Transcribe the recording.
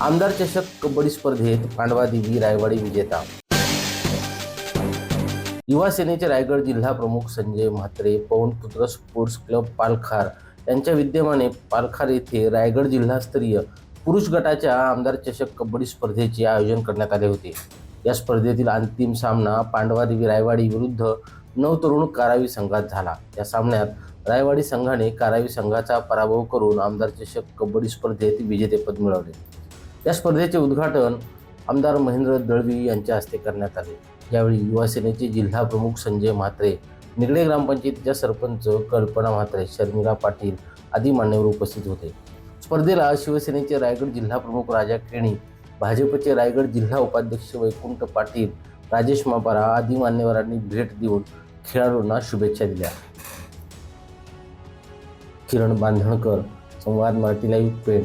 आमदार चषक कबड्डी स्पर्धेत पांडवा देवी रायवाडी विजेता. युवा सेनेचे रायगड जिल्हा प्रमुख संजय म्हात्रे पवनपुत्र स्पोर्ट्स क्लब पालखार यांच्या विद्यमाने पालखार येथे रायगड जिल्हास्तरीय पुरुष गटाच्या आमदार चषक कबड्डी स्पर्धेचे आयोजन करण्यात आले होते. या स्पर्धेतील अंतिम सामना पांडवादेवी रायवाडी विरुद्ध नवतरुण कारावी संघात झाला. या सामन्यात रायवाडी संघाने कारावी संघाचा पराभव करून आमदार चषक कबड्डी स्पर्धेत विजेतेपद मिळवले. या स्पर्धेचे उद्घाटन आमदार महेंद्र दळवी यांच्या हस्ते करण्यात आले. यावेळी युवा सेनेचे जिल्हा प्रमुख संजय म्हात्रे निगडे ग्रामपंचायतीच्या सरपंच कल्पना म्हात्रे शर्मिला पाटील आदी मान्यवर उपस्थित होते. स्पर्धेला शिवसेनेचे रायगड जिल्हा प्रमुख राजा केणी भाजपचे रायगड जिल्हा उपाध्यक्ष वैकुंठ पाटील राजेश मापारा आदी मान्यवरांनी भेट देऊन खेळाडूंना शुभेच्छा दिल्या. Kiran Bandhankar Samvad Marathi live paid